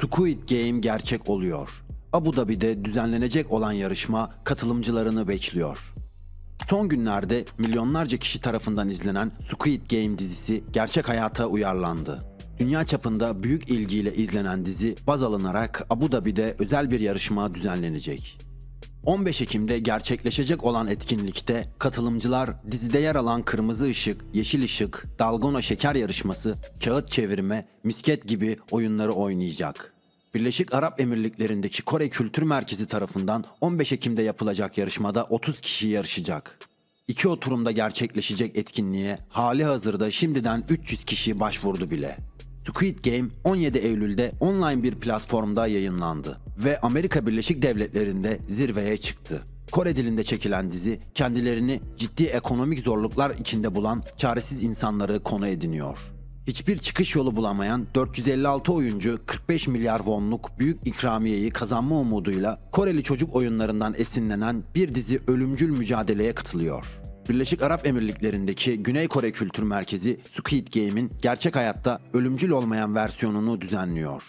Squid Game gerçek oluyor. Abu Dhabi'de düzenlenecek olan yarışma katılımcılarını bekliyor. Son günlerde milyonlarca kişi tarafından izlenen Squid Game dizisi gerçek hayata uyarlandı. Dünya çapında büyük ilgiyle izlenen dizi baz alınarak Abu Dhabi'de özel bir yarışma düzenlenecek. 15 Ekim'de gerçekleşecek olan etkinlikte katılımcılar dizide yer alan kırmızı ışık, yeşil ışık, dalgona şeker yarışması, kağıt çevirme, misket gibi oyunları oynayacak. Birleşik Arap Emirlikleri'ndeki Kore Kültür Merkezi tarafından 15 Ekim'de yapılacak yarışmada 30 kişi yarışacak. İki oturumda gerçekleşecek etkinliğe hali hazırda şimdiden 300 kişi başvurdu bile. Squid Game 17 Eylül'de online bir platformda yayınlandı ve Amerika Birleşik Devletleri'nde zirveye çıktı. Kore dilinde çekilen dizi kendilerini ciddi ekonomik zorluklar içinde bulan çaresiz insanları konu ediniyor. Hiçbir çıkış yolu bulamayan 456 oyuncu 45 milyar wonluk büyük ikramiyeyi kazanma umuduyla Koreli çocuk oyunlarından esinlenen bir dizi ölümcül mücadeleye katılıyor. Birleşik Arap Emirlikleri'ndeki Güney Kore Kültür Merkezi Squid Game'in gerçek hayatta ölümcül olmayan versiyonunu düzenliyor.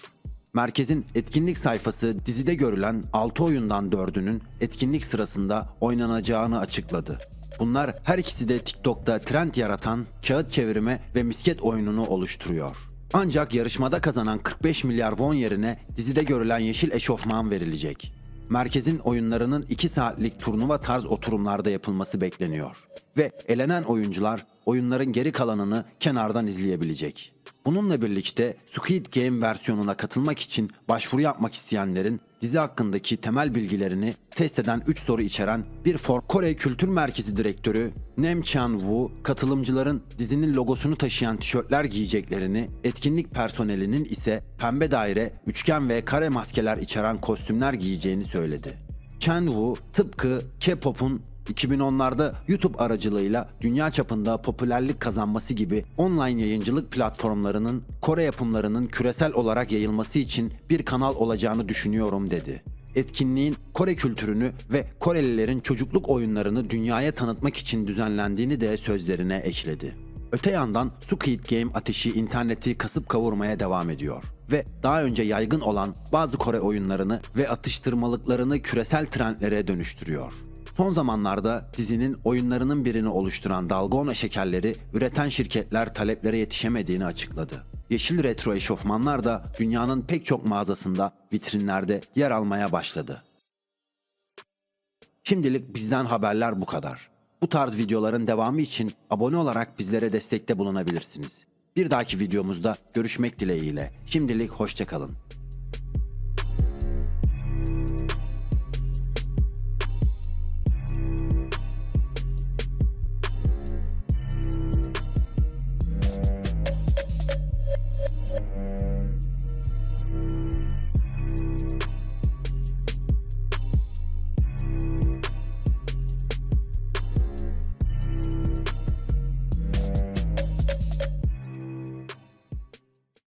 Merkezin etkinlik sayfası dizide görülen 6 oyundan 4'ünün etkinlik sırasında oynanacağını açıkladı. Bunlar her ikisi de TikTok'ta trend yaratan kağıt çevirme ve misket oyununu oluşturuyor. Ancak yarışmada kazanan 45 milyar won yerine dizide görülen yeşil eşofman verilecek. Merkezin oyunlarının 2 saatlik turnuva tarz oturumlarda yapılması bekleniyor. Ve elenen oyuncular oyunların geri kalanını kenardan izleyebilecek. Bununla birlikte Squid Game versiyonuna katılmak için başvuru yapmak isteyenlerin dizi hakkındaki temel bilgilerini test eden 3 soru içeren bir form Kore Kültür Merkezi Direktörü Nem Chan-woo katılımcıların dizinin logosunu taşıyan tişörtler giyeceklerini, etkinlik personelinin ise pembe daire, üçgen ve kare maskeler içeren kostümler giyeceğini söyledi. Chan-woo tıpkı K-pop'un 2010'larda YouTube aracılığıyla dünya çapında popülerlik kazanması gibi online yayıncılık platformlarının Kore yapımlarının küresel olarak yayılması için bir kanal olacağını düşünüyorum dedi. Etkinliğin Kore kültürünü ve Korelilerin çocukluk oyunlarını dünyaya tanıtmak için düzenlendiğini de sözlerine ekledi. Öte yandan Squid Game ateşi interneti kasıp kavurmaya devam ediyor ve daha önce yaygın olan bazı Kore oyunlarını ve atıştırmalıklarını küresel trendlere dönüştürüyor. Son zamanlarda dizinin oyunlarının birini oluşturan Dalgona şekerleri üreten şirketler taleplere yetişemediğini açıkladı. Yeşil retro eşofmanlar da dünyanın pek çok mağazasında vitrinlerde yer almaya başladı. Şimdilik bizden haberler bu kadar. Bu tarz videoların devamı için abone olarak bizlere destekte bulunabilirsiniz. Bir dahaki videomuzda görüşmek dileğiyle. Şimdilik hoşçakalın.